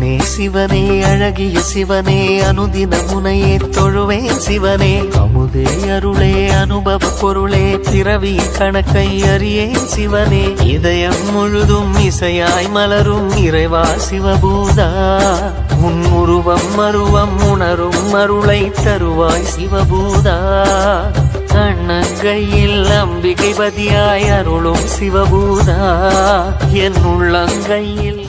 சிவனே சிவனே அழகிய சிவனே அனுதின முனையே தொழுவேன் சிவனே. அமுதே அருளே அனுபவ பொருளே பிறவி கணக்கை அறியேன் சிவனே. இதயம் முழுதும் இசையாய் மலரும் இறைவா சிவபூதா. உன் உருவம் மருவம் உணரும் அருளை தருவாய் சிவபூதா. கண்ணங்கையில் அம்பிகை பதியாய் அருளும் சிவபூதா. என் உள்ளங்கையில்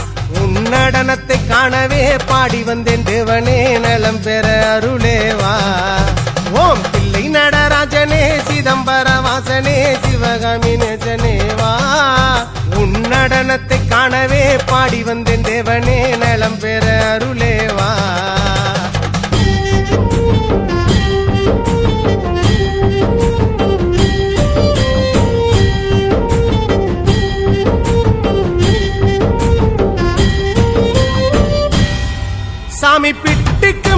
காணவே பாடி வந்தேன் தேவனே நலம் பெற அருளேவா. ஓம் பிள்ளை நடராஜனே சிதம்பர வாசனே சிவகாமி நேசனே உன் நடனத்தை காணவே பாடி வந்தேன் தேவனே நலம் பெற அருளேவா.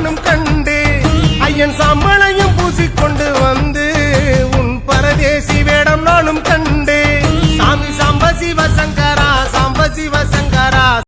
நானும் கண்டு ஐயன் சாம்பலையும் பூசிக்கொண்டு வந்து உன் பரதேசி வேடம் நானும் கண்டு